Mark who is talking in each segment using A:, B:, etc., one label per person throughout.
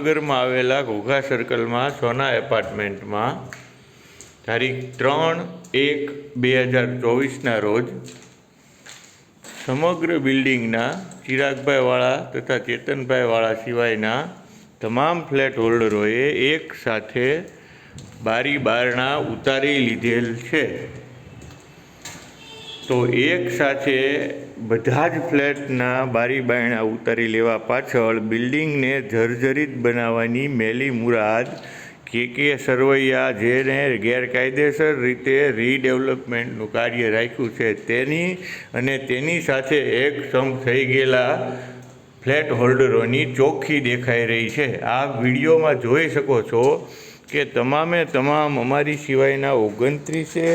A: ભાવનગરમાં આવેલા ઘોઘા સર્કલમાં સોના એપાર્ટમેન્ટમાં તારીખ ત્રણ એક બે હજાર ચોવીસના રોજ સમગ્ર બિલ્ડિંગના ચિરાગભાઈવાળા તથા ચેતનભાઈવાળા સિવાયના તમામ ફ્લેટ હોલ્ડરોએ એક સાથે બારી બારણા ઉતારી લીધેલ છે. તો એક સાથે બધા જ ફ્લેટના બારી બારણા ઉતારી લેવા પાછળ બિલ્ડિંગને જર્જરિત બનાવવાની મેલી મુરાદ કે કે સરવૈયા જેને ગેરકાયદેસર રીતે રીડેવલપમેન્ટનું કાર્ય રાખ્યું છે તેની અને તેની સાથે એક સમ થઈ ગયેલા ફ્લેટ હોલ્ડરોની ચોખ્ખી દેખાઈ રહી છે. આ વિડીયોમાં જોઈ શકો છો કે તમામે તમામ અમારી સિવાયના ઓગણત્રીસે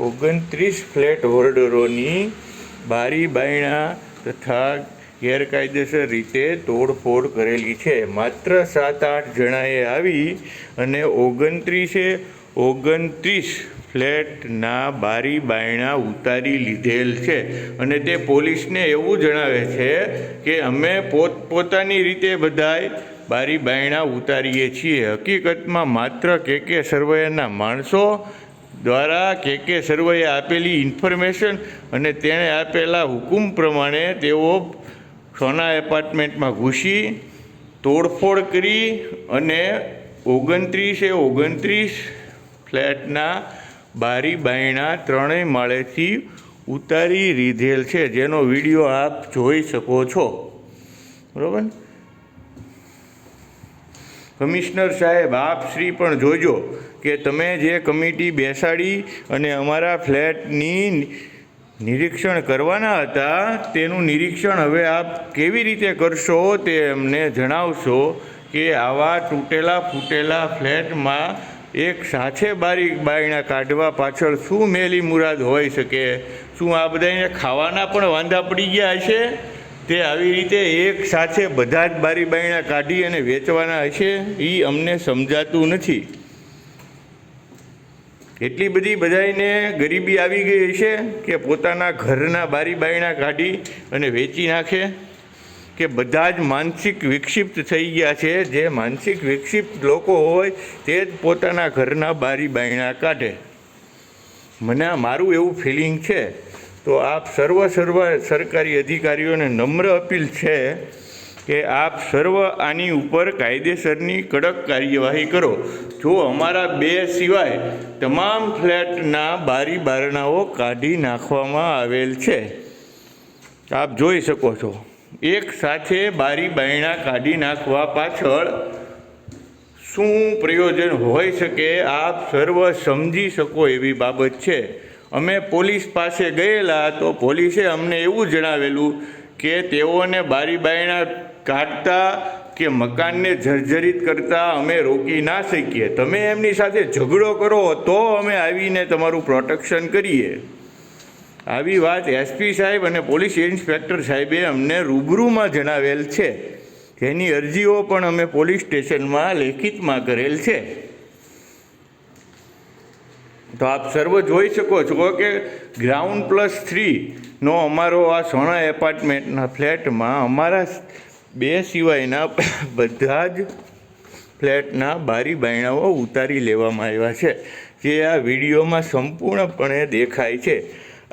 A: ઓગણત્રીસ ફ્લેટ હોલ્ડરોની બારી બાયણા તથા ગેરકાયદેસર રીતે તોડફોડ કરેલી છે. માત્ર સાત આઠ જણાએ આવી અને ઓગણત્રીસે ઓગણત્રીસ ફ્લેટના બારી બાયણા ઉતારી લીધેલ છે અને તે પોલીસને એવું જણાવે છે કે અમે પોત, પોતાની રીતે બધાય બારી બાયણા ઉતારીએ છીએ. હકીકતમાં માત્ર કે કે સર્વેના માણસો દ્વારા કે કે સર્વેએ આપેલી ઇન્ફોર્મેશન અને તેણે આપેલા હુકુમ પ્રમાણે તેઓ સોના એપાર્ટમેન્ટમાં ઘૂસી, તોડફોડ કરી અને ઓગણત્રીસે ઓગણત્રીસ ફ્લેટના બારી બાયણા ત્રણેય માળેથી ઉતારી લીધેલ છે. જેનો વીડિયો આપ જોઈ શકો છો. બરાબર? કમિશનર સાહેબ, આપ શ્રી પણ જોજો કે તમે જે કમિટી બેસાડી અને અમારા ફ્લેટની નિરીક્ષણ કરવાના હતા, તેનું નિરીક્ષણ હવે આપ કેવી રીતે કરશો તે અમને જણાવશો કે આવા તૂટેલા ફૂટેલા ફ્લેટમાં એક સાથે બારી બાયણા કાઢવા પાછળ શું મેલી મુરાદ હોઈ શકે? શું આ બધાને ખાવાના પણ વાંધા પડી ગયા હશે? તે આવી રીતે એક સાથે બધા જ બારી બાયણા કાઢી અને વેચવાના હશે એ અમને સમજાતું નથી. એટલી બધી બધાને ગરીબી આવી ગઈ હશે કે પોતાના ઘરના બારી બાયણા કાઢી અને વેચી નાખે, કે બધા જ માનસિક વિક્ષિપ્ત થઈ ગયા છે. જે માનસિક વિક્ષિપ્ત લોકો હોય, તે જ પોતાના ઘરના બારી બાયણા કાઢે. મને મારું એવું ફિલિંગ છે. તો આપ સર્વ સર્વ સરકારી અધિકારીઓને નમ્ર અપીલ છે કે આપ સર્વ આની ઉપર કાયદેસરની કડક કાર્યવાહી કરો. જો અમારા બે સિવાય તમામ ફ્લેટના બારી બારણાઓ કાઢી નાખવામાં આવેલ છે. આપ જોઈ શકો છો. એક સાથે બારી બારણા કાઢી નાખવા પાછળ શું પ્રયોજન હોઈ શકે આપ સર્વ સમજી શકો એવી બાબત છે. અમે પોલીસ પાસે ગયેલા તો પોલીસે અમને એવું જણાવેલું કે તેઓને બારી બાયણા કાઢતા કે મકાનને જર્જરિત કરતા અમે રોકી ના શકીએ. તમે એમની સાથે ઝઘડો કરો તો અમે આવીને તમારું પ્રોટેક્શન કરીએ. આવી વાત એસપી સાહેબ અને પોલીસ ઇન્સ્પેક્ટર સાહેબે અમને રૂબરૂમાં જણાવેલ છે. જેની અરજીઓ પણ અમે પોલીસ સ્ટેશનમાં લેખિતમાં કરેલ છે. તો આપ સર્વ જોઈ શકો છો કે ગ્રાઉન્ડ પ્લસ થ્રીનો અમારો આ સોના એપાર્ટમેન્ટના ફ્લેટમાં અમારા બે સિવાયના બધા જ ફ્લેટના બારી બાયણાઓ ઉતારી લેવામાં આવ્યા છે, જે આ વિડીયોમાં સંપૂર્ણપણે દેખાય છે.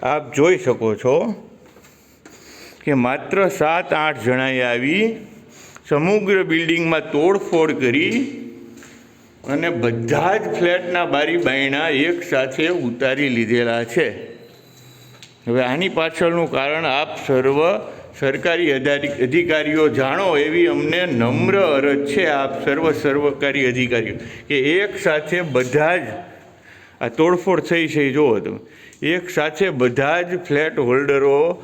A: આપ જોઈ શકો છો કે માત્ર સાત આઠ જણાએ આવી, સમગ્ર બિલ્ડિંગમાં તોડફોડ કરી અને બધા જ ફ્લેટના બારી બાયણા એક સાથે ઉતારી લીધેલા છે. હવે આની પાછળનું કારણ આપ સર્વ સરકારી અધિકારીઓ જાણો એવી અમને નમ્ર અરજ છે, આપ સર્વ સર્વકારી અધિકારીઓ, કે એક સાથે બધા જ, આ તોડફોડ થઈ છે એ જુઓ તમે, એક સાથે બધા જ ફ્લેટ હોલ્ડરો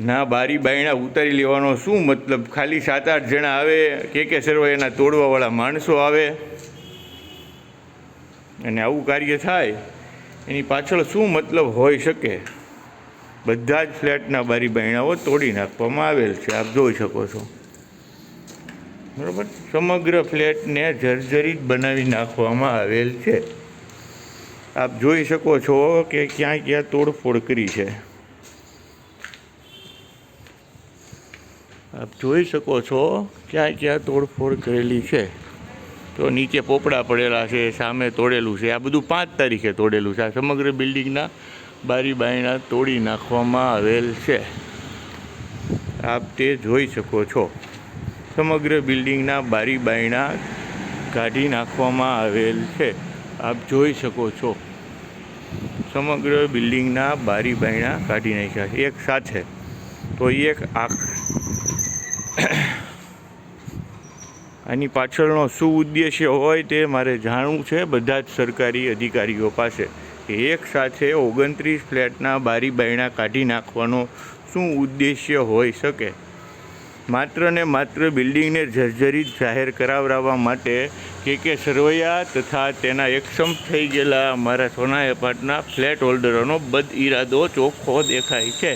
A: ના બારી બાયણા ઉતારી લેવાનો શું મતલબ? ખાલી સાત આઠ જણા આવે, કે કે સર્વ એના તોડવાવાળા માણસો આવે? અને આવું કાર્ય થાય, એની પાછળ શું મતલબ હોઈ શકે? બધા જ ફ્લેટના બારી બાયણાઓ તોડી નાખવામાં આવેલ છે, આપ જોઈ શકો છો. બરાબર? સમગ્ર ફ્લેટને જર્જરિત બનાવી નાખવામાં આવેલ છે. આપ જોઈ શકો છો કે ક્યાં ક્યાં તોડફોડ કરી છે. આપ જોઈ શકો છો ક્યાં ક્યાં તોડફોડ કરેલી છે. તો નીચે પોપડા પડેલા છે, સામે તોડેલું છે. આ બધું પાંચ તારીખે તોડેલું છે. આ સમગ્ર બિલ્ડિંગના બારી બાયણા તોડી નાખવામાં આવેલ છે. આપ તે જોઈ શકો છો. સમગ્ર બિલ્ડિંગના બારી બાયણા કાઢી નાખવામાં આવેલ છે. આપ જોઈ શકો છો. સમગ્ર બિલ્ડિંગના બારી બાયણા કાઢી નાખ્યા છે. એક સાથે. તો એક આખ આની પાછળનો શું ઉદ્દેશ્ય હોય તે મારે જાણવું છે. બધા જ સરકારી અધિકારીઓ પાસે એક સાથે ઓગણત્રીસ ફ્લેટના બારી બાયણા કાઢી નાખવાનો શું ઉદ્દેશ્ય હોઈ શકે? માત્ર ને માત્ર બિલ્ડિંગને જર્જરિત જાહેર કરાવડાવવા માટે કે કે સરવૈયા તથા તેના એકસમ થઈ ગયેલા અમારા સોના એપાર્ટના ફ્લેટ હોલ્ડરોનો બદ ઇરાદો ચોખ્ખો દેખાય છે.